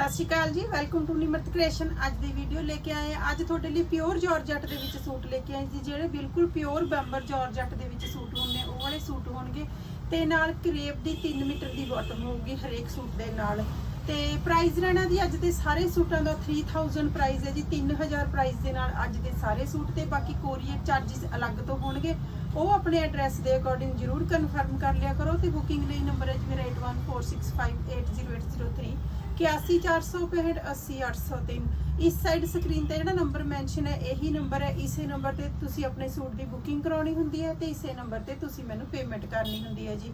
ਸਤਿ ਸ਼੍ਰੀ ਅਕਾਲ ਜੀ welcome to Nimrat creation ਅੱਜ ਦੀ ਵੀਡੀਓ ਲੈ ਕੇ ਆਏ ਅੱਜ ਤੁਹਾਡੇ ਲਈ ਪਿਓਰ ਜਾਰਜਟ ਦੇ ਵਿੱਚ ਸੂਟ ਲੈ ਕੇ ਆਏ ਜੀ ਜਿਹੜੇ ਬਿਲਕੁਲ ਪਿਓਰ ਬੰਬਰ ਜਾਰਜਟ ਦੇ ਵਿੱਚ ਸੂਟ ਹੁੰਦੇ ਉਹ ਵਾਲੇ ਸੂਟ ਹੋਣਗੇ। ਤੇ ਨਾਲ ਕਰੇਪ ਦੀ 3 ਮੀਟਰ ਦੀ ਬਾਟਮ ਹੋਊਗੀ ਹਰੇਕ ਸੂਟ ਦੇ ਨਾਲ। ਤੇ ਪ੍ਰਾਈਸ ਰਹਿਣਾ ਜੀ, ਅੱਜ ਦੇ ਸਾਰੇ ਸੂਟਾਂ ਦਾ 3000 ਪ੍ਰਾਈਸ ਹੈ ਜੀ 3000 ਪ੍ਰਾਈਸ ਦੇ ਨਾਲ ਅੱਜ ਦੇ ਸਾਰੇ ਸੂਟ ਤੇ। ਬਾਕੀ ਕੋਰੀਅਰ ਚਾਰजेस ਅਲੱਗ ਤੋਂ ਹੋਣਗੇ। ਉਹ ਆਪਣੇ ਐਡਰੈਸ ਦੇ ਅਕੋਰਡਿੰਗ ਜਰੂਰ ਕਨਫਰਮ ਕਰ ਲਿਆ ਕਰੋ ਤੇ ਬੁਕਿੰਗ ਲਈ ਨੰਬਰ ਹੈ ਜੀ, ਮੇਰਾ 8146580803 8140658803 ਇਸ ਸਾਈਡ ਸਕਰੀਨ ਤੇ ਜਿਹੜਾ ਨੰਬਰ ਮੈਂਸ਼ਨ ਹੈ, ਇਹੀ ਨੰਬਰ ਹੈ। ਇਸੇ ਨੰਬਰ ਤੇ ਤੁਸੀਂ ਆਪਣੇ ਸੂਟ ਦੀ ਬੁਕਿੰਗ ਕਰਾਉਣੀ ਹੁੰਦੀ ਹੈ ਤੇ ਇਸੇ ਨੰਬਰ ਤੇ ਤੁਸੀਂ ਮੈਨੂੰ ਪੇਮੈਂਟ ਕਰਨੀ ਹੁੰਦੀ ਹੈ ਜੀ।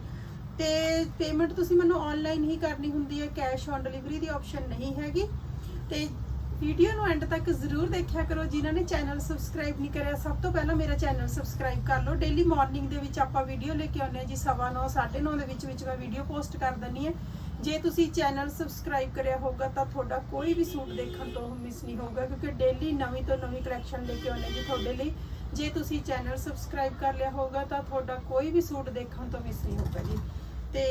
ਤੇ ਪੇਮੈਂਟ ਤੁਸੀਂ ਮੈਨੂੰ ਆਨਲਾਈਨ ਹੀ ਕਰਨੀ ਹੁੰਦੀ ਹੈ। ਕੈਸ਼ ਔਨ ਡਿਲੀਵਰੀ ਦੀ ਆਪਸ਼ਨ ਨਹੀਂ ਹੈਗੀ। ਤੇ ਵੀਡੀਓ ਨੂੰ ਐਂਡ ਤੱਕ ਜ਼ਰੂਰ ਦੇਖਿਆ ਕਰੋ। ਜਿਨ੍ਹਾਂ ਨੇ ਚੈਨਲ ਸਬਸਕ੍ਰਾਈਬ ਨਹੀਂ ਕਰਿਆ, ਸਭ ਤੋਂ ਪਹਿਲਾਂ ਮੇਰਾ ਚੈਨਲ ਸਬਸਕ੍ਰਾਈਬ ਕਰ ਲਓ। ਡੇਲੀ ਮਾਰਨਿੰਗ ਦੇ ਵਿੱਚ ਆਪਾਂ ਵੀਡੀਓ ਲੈ ਕੇ ਆਉਂਦੇ ਹਾਂ ਜੀ। 9:30 9:30 ਦੇ ਵਿੱਚ ਵਿੱਚ ਮੈਂ ਵੀਡੀਓ ਪੋਸਟ ਕਰ ਦਿੰਨੀ ਹੈ। ਜੇ ਤੁਸੀਂ ਚੈਨਲ ਸਬਸਕ੍ਰਾਈਬ ਕਰਿਆ ਹੋਗਾ ਤਾਂ ਤੁਹਾਡਾ ਕੋਈ ਵੀ ਸੂਟ ਦੇਖਣ ਤੋਂ ਮਿਸ ਨਹੀਂ ਹੋਊਗਾ ਕਿਉਂਕਿ ਡੇਲੀ ਨਵੀਂ ਤੋਂ ਨਵੀਂ ਕਲੈਕਸ਼ਨ ਲੈ ਕੇ ਆਉਂਦੇ ਜੀ ਤੁਹਾਡੇ ਲਈ। ਜੇ ਤੁਸੀਂ ਚੈਨਲ ਸਬਸਕ੍ਰਾਈਬ ਕਰ ਲਿਆ ਹੋਗਾ ਤਾਂ ਤੁਹਾਡਾ ਕੋਈ ਵੀ ਸੂਟ ਦੇਖਣ ਤੋਂ ਮਿਸ ਨਹੀਂ ਹੋਊਗਾ ਜੀ। ਤੇ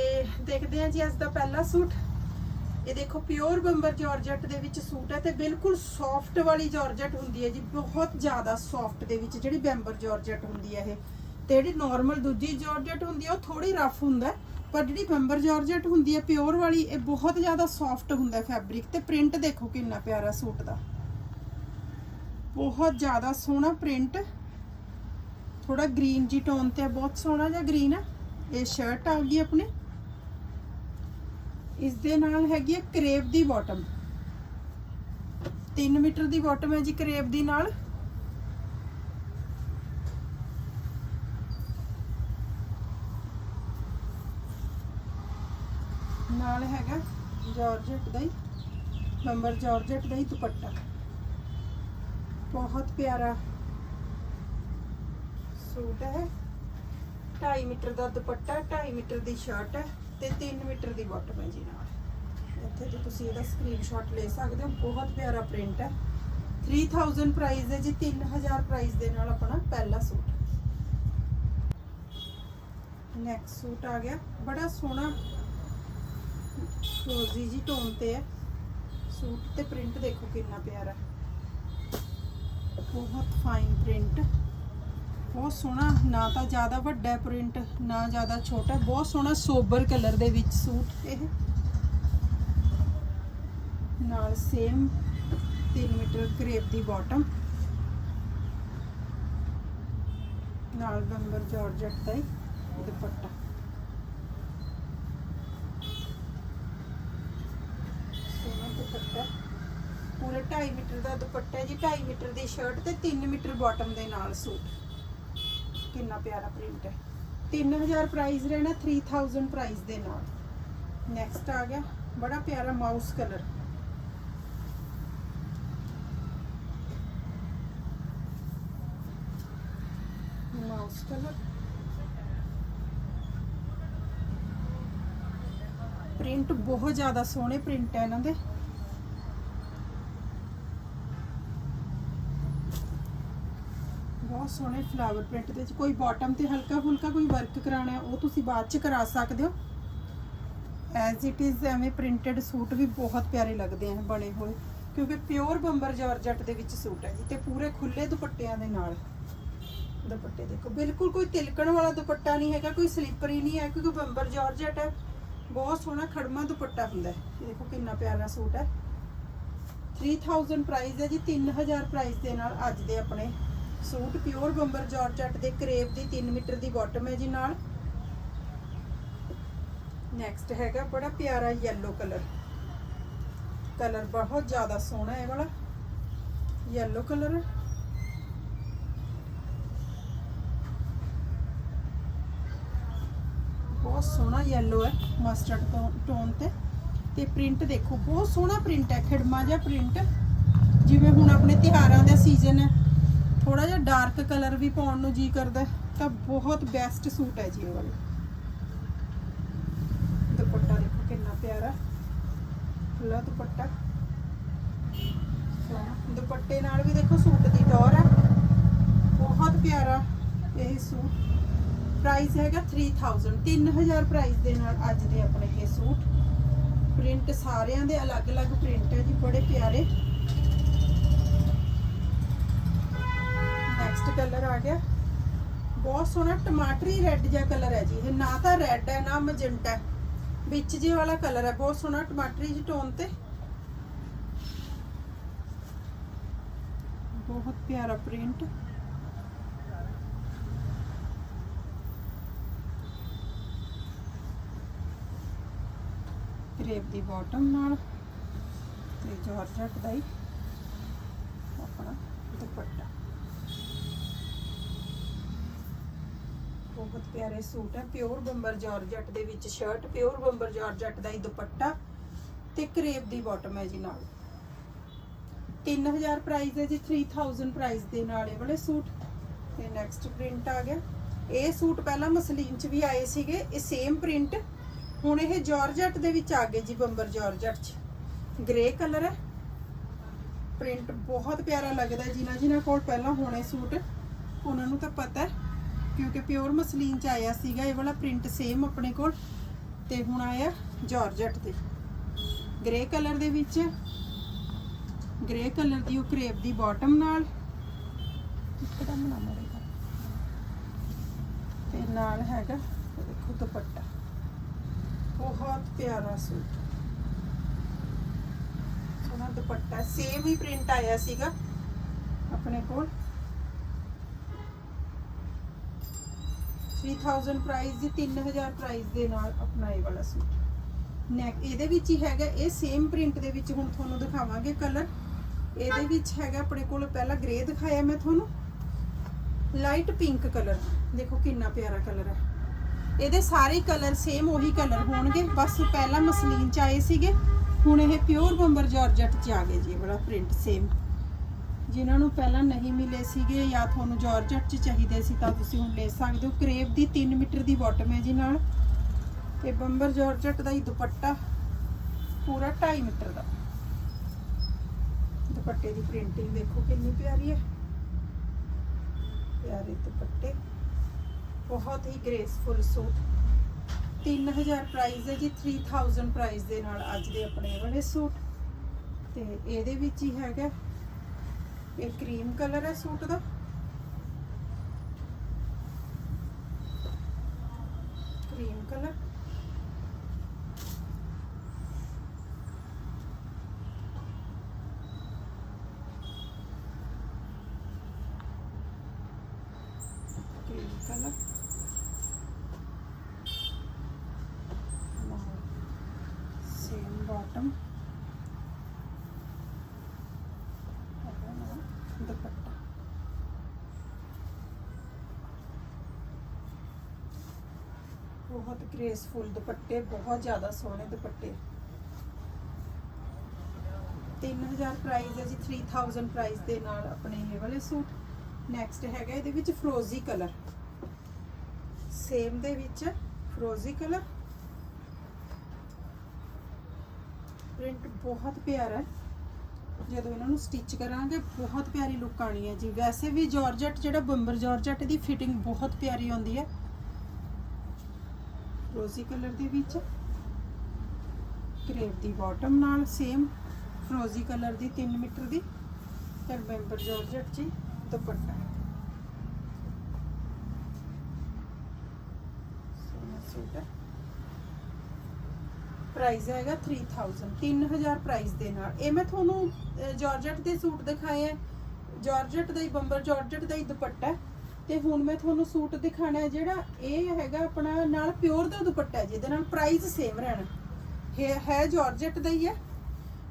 ਦੇਖਦੇ ਹਾਂ ਜੀ ਅੱਜ ਦਾ ਪਹਿਲਾ ਸੂਟ। ਇਹ ਦੇਖੋ ਪਿਓਰ ਬੰਬਰ ਜਾਰਜਟ ਦੇ ਵਿੱਚ ਸੂਟ ਹੈ ਤੇ ਬਿਲਕੁਲ ਸੌਫਟ ਵਾਲੀ ਜਾਰਜਟ ਹੁੰਦੀ ਹੈ ਜੀ ਬਹੁਤ ਜ਼ਿਆਦਾ ਸੌਫਟ ਦੇ ਵਿੱਚ ਜਿਹੜੀ ਬੰਬਰ ਜਾਰਜਟ ਹੁੰਦੀ ਹੈ ਇਹ। ਤੇ ਜਿਹੜੀ ਨਾਰਮਲ ਦੂਜੀ ਜਾਰਜਟ ਹੁੰਦੀ ਹੈ ਉਹ ਥੋੜੀ ਰਫ ਹੁੰਦਾ ਹੈ, ਪਰ ਜਿਹੜੀ ਬੰਬਰ ਜਾਰਜਟ ਹੁੰਦੀ ਹੈ ਪਿਓਰ ਵਾਲੀ ਇਹ ਬਹੁਤ ਜ਼ਿਆਦਾ ਸੌਫਟ ਹੁੰਦਾ ਫੈਬਰਿਕ ਤੇ ਪ੍ਰਿੰਟ ਦੇਖੋ ਕਿੰਨਾ ਪਿਆਰਾ ਸੂਟ ਦਾ। ਬਹੁਤ ਜ਼ਿਆਦਾ ਸੋਹਣਾ ਪ੍ਰਿੰਟ ਥੋੜਾ ਗ੍ਰੀਨ ਜੀ ਟੋਨ ਤੇ ਹੈ, ਬਹੁਤ ਸੋਹਣਾ ਜਿਹਾ ਗ੍ਰੀਨ ਆ। ਇਹ ਸ਼ਰਟ ਆ ਗਈ ਆਪਣੇ। ਇਸ ਦੇ ਨਾਲ ਹੈਗੀ ਹੈ ਕਰੇਪ ਦੀ ਬਾਟਮ 3 ਮੀਟਰ ਦੀ ਬਾਟਮ ਹੈ ਜੀ ਕਰੇਪ ਦੀ ਨਾਲ। ਨਾਲ ਹੈਗਾ ਜਾਰਜਟ ਦਾ ਹੀ, ਨੰਬਰ ਜਾਰਜਟ ਦਾ ਹੀ ਦੁਪੱਟਾ। ਬਹੁਤ ਪਿਆਰਾ ਸੂਟ ਹੈ। 2.5 ਮੀਟਰ ਦਾ ਦੁਪੱਟਾ 2.5 ਮੀਟਰ ਦੀ ਸ਼ਰਟ ਹੈ ਤੇ 3 ਮੀਟਰ ਦੀ ਬਾਟਮ ਹੈ ਜੀ ਨਾਲ। ਇੱਥੇ ਤੋਂ ਤੁਸੀਂ ਇਹਦਾ ਸਕਰੀਨਸ਼ਾਟ ਲੈ ਸਕਦੇ ਹੋ। ਬਹੁਤ ਪਿਆਰਾ ਪ੍ਰਿੰਟ ਹੈ। 3000 ਪ੍ਰਾਈਸ ਹੈ ਜੀ 3000 ਪ੍ਰਾਈਸ ਦੇ ਨਾਲ ਆਪਣਾ ਪਹਿਲਾ ਸੂਟ। ਨੈਕਸਟ ਸੂਟ ਆ ਗਿਆ। ਬੜਾ ਸੋਹਣਾ ਰੋਜ਼ੀ ਜੀ ਟੋਨ ਤੇ ਹੈ। ਸੂਟ ਤੇ ਪ੍ਰਿੰਟ ਦੇਖੋ ਕਿੰਨਾ ਪਿਆਰਾ ਬਹੁਤ ਫਾਈਨ ਪ੍ਰਿੰਟ ਬਹੁਤ ਸੋਹਣਾ, ਨਾ ਤਾਂ ਜ਼ਿਆਦਾ ਵੱਡਾ ਪ੍ਰਿੰਟ ਨਾ ਜ਼ਿਆਦਾ ਛੋਟਾ ਬਹੁਤ ਸੋਹਣਾ ਸੋਬਰ ਕਲਰ ਦੇ ਵਿੱਚ ਸੂਟ ਇਹ। ਨਾਲ ਸੇਮ 3 ਮੀਟਰ ਕਰੇਪ ਦੀ ਬਾਟਮ ਨਾਲ ਬੰਬਰ ਜਾਰਜਟ ਦਾ ਹੀ ਦੁਪੱਟਾ ਸੋਹਣਾ ਦੁਪੱਟਾ ਪੂਰੇ 2.5 ਮੀਟਰ ਦਾ ਦੁਪੱਟਾ ਜੀ 2.5 ਮੀਟਰ ਦੀ ਸ਼ਰਟ ਤੇ 3 ਮੀਟਰ ਬਾਟਮ ਦੇ ਨਾਲ ਸੂਟ। ਕਿੰਨਾ ਪਿਆਰਾ ਪ੍ਰਿੰਟ ਹੈ। 3000 ਪ੍ਰਾਈਸ ਰਹਿਣਾ 3000 ਪ੍ਰਾਈਸ ਦੇ ਨਾਲ। ਨੈਕਸਟ ਆ ਗਿਆ, ਬੜਾ ਪਿਆਰਾ mouse colour mouse colour print ਬਹੁਤ ਜ਼ਿਆਦਾ ਸੋਹਣੇ ਪ੍ਰਿੰਟ ਹੈ ਇਹਨਾਂ ਦੇ। ਬਹੁਤ ਸੋਹਣੇ ਫਲਾਵਰ ਪ੍ਰਿੰਟ ਦੇ ਵਿੱਚ ਕੋਈ ਬਾਟਮ ਤੇ ਹਲਕਾ ਫੁਲਕਾ ਕੋਈ ਵਰਕ ਕਰਾਣਾ ਹੈ, ਉਹ ਤੁਸੀਂ ਬਾਅਦ ਚ ਕਰਾ ਸਕਦੇ ਹੋ। ਐਜ਼ ਇਟ ਇਜ਼ ਐਵੇਂ ਪ੍ਰਿੰਟਡ ਸੂਟ ਵੀ ਬਹੁਤ ਪਿਆਰੇ ਲੱਗਦੇ ਆ ਬਣੇ ਹੋਏ, ਕਿਉਂਕਿ ਪਿਓਰ ਬੰਬਰ ਜਾਰਜਟ ਦੇ ਵਿੱਚ ਸੂਟ ਹੈ ਜੀ, ਤੇ ਪੂਰੇ ਖੁੱਲੇ ਦੁਪੱਟਿਆਂ ਦੇ ਨਾਲ। ਦੁਪੱਟੇ ਦੇਖੋ, ਬਿਲਕੁਲ ਕੋਈ ਤਿਲਕਣ ਵਾਲਾ ਦੁਪੱਟਾ ਨਹੀਂ ਹੈਗਾ, ਕੋਈ ਸਲਿੱਪਰੀ ਨਹੀਂ ਹੈ, ਕਿਉਂਕਿ ਬੰਬਰ ਜਾਰਜਟ ਹੈ। ਬਹੁਤ ਸੋਹਣਾ ਖੜਮਾ ਦੁਪੱਟਾ ਹੁੰਦਾ ਹੈ। ਇਹ ਦੇਖੋ ਕਿੰਨਾ ਪਿਆਰਾ ਸੂਟ ਹੈ। 3000 ਪ੍ਰਾਈਸ ਹੈ ਜੀ 3000 ਪ੍ਰਾਈਸ ਦੇ ਨਾਲ ਅੱਜ ਦੇ ਆਪਣੇ ਸੂਟ ਪਿਓਰ ਬੰਬਰ ਜਾਰਜਟ ਦੇ ਕਰੇਪ ਦੀ 3 ਮੀਟਰ ਦੀ ਬਾਟਮ ਹੈ ਜੀ ਨਾਲ। ਨੈਕਸਟ ਹੈਗਾ ਬੜਾ ਪਿਆਰਾ yellow ਕਲਰ ਕਲਰ ਬਹੁਤ ਜ਼ਿਆਦਾ ਸੋਹਣਾ ਹੈ ਇਹ ਵਾਲਾ। Yellow ਕਲਰ ਬਹੁਤ ਸੋਹਣਾ yellow ਹੈ ਮਸਟਰਡ ਟੋਨ ਤੇ। ਤੇ ਪ੍ਰਿੰਟ ਦੇਖੋ, ਬਹੁਤ ਸੋਹਣਾ ਪ੍ਰਿੰਟ ਹੈ, ਖਿੜਮਾ ਜਿਹਾ ਪ੍ਰਿੰਟ ਜਿਵੇਂ ਹੁਣ ਆਪਣੇ ਤਿਹਾਰਾਂ ਦਾ ਸੀਜ਼ਨ ਹੈ। ਥੋੜਾ ਜਿਹਾ ਡਾਰਕ ਕਲਰ ਵੀ ਪਾਉਣ ਨੂੰ ਜੀ ਕਰਦਾ ਤਾਂ ਬਹੁਤ ਬੈਸਟ ਸੂਟ ਹੈ ਜੀ ਇਹ ਵਾਲਾ। ਦੁਪੱਟਾ ਦੇਖੋ ਕਿੰਨਾ ਪਿਆਰਾ। ਖੁੱਲਾ ਦੁਪੱਟਾ। ਸੋਹਣਾ। ਦੁਪੱਟੇ ਨਾਲ ਵੀ ਦੇਖੋ ਸੂਟ ਦੀ ਟੌਰ ਹੈ। ਬਹੁਤ ਪਿਆਰਾ ਇਹ ਸੂਟ ਪ੍ਰਾਈਸ ਹੈਗਾ 3000 3000 ਪ੍ਰਾਈਸ ਦੇ ਨਾਲ ਅੱਜ ਦੇ ਆਪਣੇ ਇਹ ਸੂਟ ਪ੍ਰਿੰਟ ਸਾਰਿਆਂ ਦੇ ਅਲੱਗ-ਅਲੱਗ ਪ੍ਰਿੰਟ ਹੈ ਜੀ, ਬੜੇ ਪਿਆਰੇ। ਨੈਕਸਟ ਕਲਰ ਆ ਗਿਆ। ਬਹੁਤ ਸੋਹਣਾ ਟਮਾਟਰੀ ਰੈੱਡ ਜਿਹਾ ਕਲਰ ਹੈ ਜੀ। ਇਹ ਨਾ ਤਾਂ ਰੈੱਡ ਹੈ, ਨਾ ਮੈਜੈਂਟਾ ਹੈ। ਵਿੱਚ ਜੇ ਵਾਲਾ ਕਲਰ ਹੈ, ਬਹੁਤ ਸੋਹਣਾ ਟਮਾਟਰੀ ਜਿਹੀ ਟੋਨ ਤੇ। ਬਹੁਤ ਪਿਆਰਾ ਪ੍ਰਿੰਟ ਕਰੇਪ ਦੀ ਬਾਟਮ ਨਾਲ ਤੇ ਜਾਰਜਟ ਦਾ ਹੀ ਆਪਣਾ ਦੁਪੱਟਾ। ਬਹੁਤ ਪਿਆਰੇ ਸੂਟ ਹੈ ਪਿਓਰ ਬੰਬਰ ਜਾਰਜਟ ਦੇ ਵਿੱਚ ਸ਼ਰਟ ਪਿਓਰ ਬੰਬਰ ਜਾਰਜਟ ਦਾ ਹੀ ਦੁਪੱਟਾ ਤੇ ਕਰੇਪ ਦੀ ਬਾਟਮ ਹੈ ਜੀ ਨਾਲ। 3000 ਪ੍ਰਾਈਸ ਹੈ ਜੀ 3000 ਪ੍ਰਾਈਸ ਦੇ ਨਾਲ ਇਹ ਵਾਲੇ ਸੂਟ। ਤੇ ਨੈਕਸਟ ਪ੍ਰਿੰਟ ਆ ਗਿਆ। ਇਹ ਸੂਟ ਪਹਿਲਾਂ ਮਸਲੀਨ ਚ ਵੀ ਆਏ ਸੀਗੇ, ਇਹ ਸੇਮ ਪ੍ਰਿੰਟ ਹੁਣ ਇਹ ਜਾਰਜਟ ਦੇ ਵਿੱਚ ਆ ਗਏ ਜੀ ਬੰਬਰ ਜਾਰਜਟ ਚ। ਗ੍ਰੇ ਕਲਰ ਹੈ। ਪ੍ਰਿੰਟ ਬਹੁਤ ਪਿਆਰਾ ਲੱਗਦਾ ਹੈ। ਜਿਨ੍ਹਾਂ ਜਿਨ੍ਹਾਂ ਕੋਲ ਪਹਿਲਾਂ ਹੋਣੇ ਸੂਟ, ਉਹਨਾਂ ਨੂੰ ਤਾਂ ਪਤਾ ਹੈ। ਕਿਉਂਕਿ ਪਿਓਰ ਮਸਲੀਨ ਚ ਆਇਆ ਸੀਗਾ ਇਹ ਵਾਲਾ ਪ੍ਰਿੰਟ ਸੇਮ ਆਪਣੇ ਕੋਲ ਤੇ ਹੁਣ ਆਇਆ ਜਾਰਜਟ ਤੇ। ਗ੍ਰੇ ਕਲਰ ਦੇ ਵਿੱਚ। ਗ੍ਰੇ ਕਲਰ ਦੀ ਉਹ ਕਰੇਪ ਦੀ ਬਾਟਮ ਨਾਲ। ਤੇ ਨਾਲ ਹੈਗਾ ਦੇਖੋ ਦੁਪੱਟਾ। ਬਹੁਤ ਪਿਆਰਾ ਸੂਟ। ਸੋਹਣਾ ਦੁਪੱਟਾ। ਸੇਮ ਹੀ ਪ੍ਰਿੰਟ ਆਇਆ ਸੀਗਾ ਆਪਣੇ ਕੋਲ। 3000 ਪ੍ਰਾਈਸ ਦੀ 3000 ਪ੍ਰਾਈਸ ਦੇ ਨਾਲ ਆਪਣਾ ਇਹ ਵਾਲਾ ਸੂਟ। ਨੈਕ ਇਹਦੇ ਵਿੱਚ ਹੀ ਹੈਗਾ, ਇਹ ਸੇਮ ਪ੍ਰਿੰਟ ਦੇ ਵਿੱਚ ਹੁਣ ਤੁਹਾਨੂੰ ਦਿਖਾਵਾਂਗੇ ਕਲਰ ਇਹਦੇ ਵਿੱਚ ਹੈਗਾ ਆਪਣੇ ਕੋਲ ਪਹਿਲਾਂ ਗ੍ਰੇ ਦਿਖਾਇਆ ਮੈਂ ਤੁਹਾਨੂੰ। ਲਾਈਟ ਪਿੰਕ ਕਲਰ ਦੇਖੋ ਕਿੰਨਾ ਪਿਆਰਾ ਕਲਰ ਹੈ। ਇਹਦੇ ਸਾਰੇ ਕਲਰ ਸੇਮ ਉਹੀ ਕਲਰ ਹੋਣਗੇ। ਬਸ ਪਹਿਲਾਂ ਮਸਲੀਨ ਚ ਆਏ ਸੀਗੇ। ਹੁਣ ਇਹ ਪਿਓਰ ਬੰਬਰ ਜਾਰਜਟ ਚ ਆ ਗਏ ਜੀ, ਇਹ ਵਾਲਾ ਪ੍ਰਿੰਟ ਸੇਮ ਜਿਨ੍ਹਾਂ ਨੂੰ ਪਹਿਲਾਂ ਨਹੀਂ ਮਿਲੇ ਸੀਗੇ ਜਾਂ ਤੁਹਾਨੂੰ ਜਾਰਜਟ ਚ ਚਾਹੀਦੇ ਸੀ ਤਾਂ ਤੁਸੀਂ ਹੁਣ ਲੈ ਸਕਦੇ ਹੋ। ਕਰੇਪ ਦੀ 3 ਮੀਟਰ ਦੀ ਬਾਟਮ ਹੈ ਜੀ ਨਾਲ। ਤੇ ਬੰਬਰ ਜਾਰਜਟ ਦਾ ਹੀ ਦੁਪੱਟਾ ਪੂਰਾ 2.5 ਮੀਟਰ ਦਾ। ਦੁਪੱਟੇ ਦੀ ਪ੍ਰਿੰਟਿੰਗ ਦੇਖੋ ਕਿੰਨੀ ਪਿਆਰੀ ਹੈ। ਪਿਆਰੇ ਦੁਪੱਟੇ। ਬਹੁਤ ਹੀ ਗ੍ਰੇਸਫੁਲ ਸੂਟ। 3000 ਪ੍ਰਾਈਸ ਹੈ ਜੀ 3000 ਪ੍ਰਾਈਸ ਦੇ ਨਾਲ ਅੱਜ ਦੇ ਆਪਣੇ ਇਹ ਵਾਲੇ ਸੂਟ। ਤੇ ਇਹਦੇ ਵਿੱਚ ਹੀ ਹੈਗਾ। ਇਹ ਕਰੀਮ ਕਲਰ ਹੈ ਸੂਟ ਦਾ cream colour cream colour same bottom dupatta ਬਹੁਤ ਗ੍ਰੇਸਫੁਲ ਦੁਪੱਟੇ, ਬਹੁਤ ਜ਼ਿਆਦਾ ਸੋਹਣੇ ਦੁਪੱਟੇ। 3000 ਪ੍ਰਾਈਸ ਹੈ ਜੀ 3000 ਪ੍ਰਾਈਸ ਦੇ ਨਾਲ ਆਪਣੇ ਇਹ ਵਾਲੇ ਸੂਟ। ਨੈਕਸਟ ਹੈਗਾ ਇਹਦੇ ਵਿੱਚ ਫਰੋਜ਼ੀ ਕਲਰ ਸੇਮ ਦੇ ਵਿੱਚ ਫਰੋਜ਼ੀ ਕਲਰ ਪ੍ਰਿੰਟ ਬਹੁਤ ਪਿਆਰਾ ਹੈ। ਜਦੋਂ ਇਹਨਾਂ ਨੂੰ ਸਟਿਚ ਕਰਾਂਗੇ, ਬਹੁਤ ਪਿਆਰੀ ਲੁੱਕ ਆਣੀ ਹੈ ਜੀ। ਵੈਸੇ ਵੀ ਜਾਰਜਟ ਜਿਹੜਾ ਬੰਬਰ ਜਾਰਜਟ ਦੀ ਫਿਟਿੰਗ ਬਹੁਤ ਪਿਆਰੀ ਆਉਂਦੀ ਹੈ। ਰੋਜ਼ੀ ਕਲਰ ਦੇ ਵਿੱਚ ਕਰੇਪ ਦੀ ਬਾਟਮ ਨਾਲ ਸੇਮ ਫਰੋਜ਼ੀ ਕਲਰ ਦੀ 3 ਮੀਟਰ ਦੀ ਤੇ ਬੰਬਰ ਜਾਰਜਟ ਜੀ ਦੁਪੱਟਾ। ਸੋਹਣਾ ਸੂਟ ਪ੍ਰਾਈਸ ਹੈਗਾ 3000 3000 ਪ੍ਰਾਈਸ ਦੇ ਨਾਲ। ਇਹ ਮੈਂ ਤੁਹਾਨੂੰ ਜਾਰਜਟ ਦੇ ਸੂਟ ਦਿਖਾਏ ਆ ਜਾਰਜਟ ਦਾ ਹੀ ਬੰਬਰ ਜਾਰਜਟ ਦਾ ਹੀ ਦੁਪੱਟਾ ਤੇ ਹੁਣ ਮੈਂ ਤੁਹਾਨੂੰ ਸੂਟ ਦਿਖਾਣਾ ਹੈ ਜਿਹੜਾ ਇਹ ਹੈਗਾ ਆਪਣਾ ਨਾਲ ਪਿਓਰ ਦਾ ਦੁਪੱਟਾ ਜਿਹਦੇ ਨਾਲ ਪ੍ਰਾਈਸ ਸੇਮ ਰਹਿਣਾ। ਹੈ ਹੈ ਜਾਰਜਟ ਦਾ ਹੀ ਹੈ।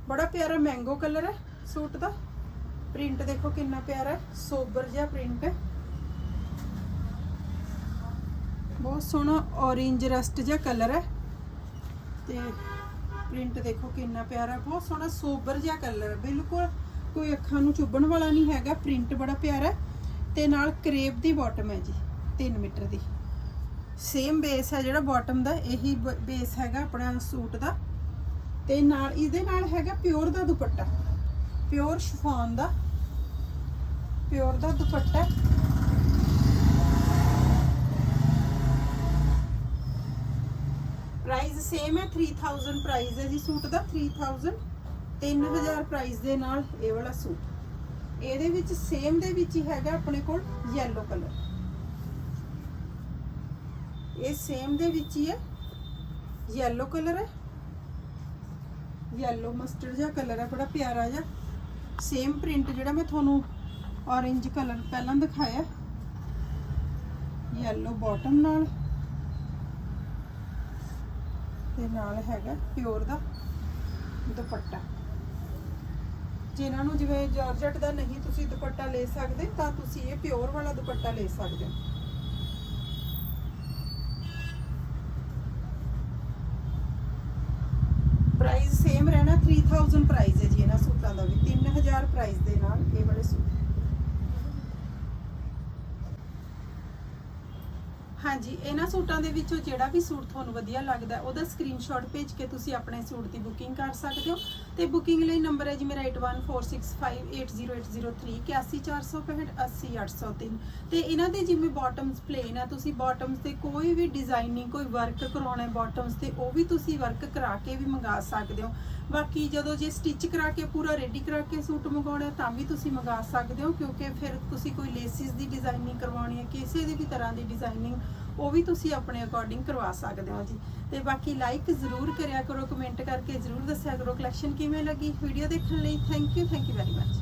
ਬੜਾ ਪਿਆਰਾ ਮੈਂਗੋ ਕਲਰ ਹੈ ਸੂਟ ਦਾ। ਪ੍ਰਿੰਟ ਦੇਖੋ ਕਿੰਨਾ ਪਿਆਰਾ ਹੈ, ਸੋਬਰ ਜਿਹਾ ਪ੍ਰਿੰਟ ਹੈ। ਬਹੁਤ ਸੋਹਣਾ orange ਰਸਟ ਜਿਹਾ ਕਲਰ ਹੈ। ਤੇ ਪ੍ਰਿੰਟ ਦੇਖੋ ਕਿੰਨਾ ਪਿਆਰਾ ਬਹੁਤ ਸੋਹਣਾ ਸੋਬਰ ਜਿਹਾ ਕਲਰ ਹੈ। ਬਿਲਕੁਲ ਕੋਈ ਅੱਖਾਂ ਨੂੰ ਚੁੱਭਣ ਵਾਲਾ ਨਹੀਂ ਹੈਗਾ ਪ੍ਰਿੰਟ ਬੜਾ ਪਿਆਰਾ ਹੈ। ਤੇ ਨਾਲ ਕਰੇਪ ਦੀ ਬਾਟਮ ਹੈ ਜੀ 3 ਮੀਟਰ ਦੀ। ਸੇਮ ਬੇਸ ਹੈ ਜਿਹੜਾ ਬਾਟਮ ਦਾ, ਇਹੀ ਬੇਸ ਹੈਗਾ ਆਪਣਾ ਸੂਟ ਦਾ। ਤੇ ਨਾਲ ਇਹਦੇ ਨਾਲ ਹੈਗਾ ਪਿਓਰ ਦਾ ਦੁਪੱਟਾ। ਪਿਓਰ ਸ਼ਿਫੋਨ ਦਾ। ਪਿਓਰ ਦਾ ਦੁਪੱਟਾ। ਪ੍ਰਾਈਸ ਸੇਮ ਹੈ 3000 ਪ੍ਰਾਈਸ ਹੈ ਜੀ ਸੂਟ ਦਾ। 3000 3000 ਪ੍ਰਾਈਸ ਦੇ ਨਾਲ ਇਹ ਵਾਲਾ ਸੂਟ। ਇਹਦੇ ਵਿੱਚ ਸੇਮ ਦੇ ਵਿੱਚ ਹੀ ਹੈਗਾ ਆਪਣੇ ਕੋਲ yellow ਕਲਰ ਇਹ ਸੇਮ ਦੇ ਵਿੱਚ ਹੀ ਹੈ, yellow ਕਲਰ ਹੈ। yellow ਮਸਟਰਡ ਜਿਹਾ ਕਲਰ ਹੈ, ਬੜਾ ਪਿਆਰਾ ਜਿਹਾ। ਸੇਮ ਪ੍ਰਿੰਟ ਜਿਹੜਾ ਮੈਂ ਤੁਹਾਨੂੰ orange ਕਲਰ ਪਹਿਲਾਂ ਦਿਖਾਇਆ। yellow ਬਾਟਮ ਨਾਲ। ਤੇ ਨਾਲ ਹੈਗਾ ਪਿਓਰ ਦਾ ਦੁਪੱਟਾ। ਜਿਨ੍ਹਾਂ ਨੂੰ ਜਿਵੇਂ ਜਾਰਜਟ ਦਾ ਨਹੀਂ ਤੁਸੀਂ ਦੁਪੱਟਾ ਲੈ ਸਕਦੇ, ਤਾਂ ਤੁਸੀਂ ਇਹ ਪਿਓਰ ਵਾਲਾ ਦੁਪੱਟਾ ਲੈ ਸਕਦੇ ਹੋ। ਪ੍ਰਾਈਸ ਸੇਮ ਰਹਿਣਾ 3000 ਪ੍ਰਾਈਸ ਹੈ ਜੀ ਇਹਨਾਂ ਸੂਟਾਂ ਦਾ ਵੀ। 3000 ਪ੍ਰਾਈਸ ਦੇ ਨਾਲ ਇਹ ਵਾਲੇ ਸੂਟ। ਹਾਂਜੀ, ਇਹਨਾਂ ਸੂਟਾਂ ਦੇ ਵਿੱਚੋਂ ਜਿਹੜਾ ਵੀ ਸੂਟ ਤੁਹਾਨੂੰ ਵਧੀਆ ਲੱਗਦਾ, ਉਹਦਾ ਸਕਰੀਨਸ਼ਾਟ ਭੇਜ ਕੇ ਤੁਸੀਂ ਆਪਣੇ ਸੂਟ ਦੀ ਬੁਕਿੰਗ ਕਰ ਸਕਦੇ ਹੋ। ਤੇ ਬੁਕਿੰਗ ਲਈ ਨੰਬਰ ਹੈ ਜੀ ਮੇਰਾ 8146580803 81465 ਤੇ ਇਹਨਾਂ ਦੇ ਜਿਵੇਂ ਬਾਟਮਸ ਪਲੇਨ ਹੈ ਤੁਸੀਂ ਬਾਟਮਸ ਤੇ ਕੋਈ ਵੀ ਡਿਜ਼ਾਈਨਿੰਗ ਕੋਈ ਵਰਕ ਕਰਾਉਣਾ ਹੈ ਬਾਟਮਸ ਤੇ ਉਹ ਵੀ ਤੁਸੀਂ ਵਰਕ ਕਰਾ ਕੇ ਵੀ ਮੰਗਾ ਸਕਦੇ ਹੋ। ਬਾਕੀ ਜਦੋਂ ਜੇ ਸਟਿਚ ਕਰਾ ਕੇ, ਪੂਰਾ ਰੈਡੀ ਕਰਾ ਕੇ ਸੂਟ ਮੰਗਾਉਣਾ, ਤਾਂ ਵੀ ਤੁਸੀਂ ਮੰਗਾ ਸਕਦੇ ਹੋ, ਕਿਉਂਕਿ ਫਿਰ ਤੁਸੀਂ ਕੋਈ ਲੇਸਿਸ ਦੀ ਡਿਜ਼ਾਈਨਿੰਗ ਕਰਵਾਉਣੀ ਹੈ, ਕਿਸੇ ਦੀ ਵੀ ਤਰ੍ਹਾਂ ਦੀ ਡਿਜ਼ਾਈਨਿੰਗ ਉਹ ਵੀ ਤੁਸੀਂ ਆਪਣੇ ਅਕੋਰਡਿੰਗ ਕਰਵਾ ਸਕਦੇ ਹੋ ਜੀ। ਤੇ ਬਾਕੀ ਲਾਈਕ ਜ਼ਰੂਰ ਕਰਿਆ ਕਰੋ ਕਮੈਂਟ ਕਰਕੇ ਜ਼ਰੂਰ ਦੱਸਿਆ ਕਰੋ ਕਲੈਕਸ਼ਨ ਕਿਵੇਂ ਲੱਗੀ। ਵੀਡੀਓ ਦੇਖਣ ਲਈ thank you thank you very much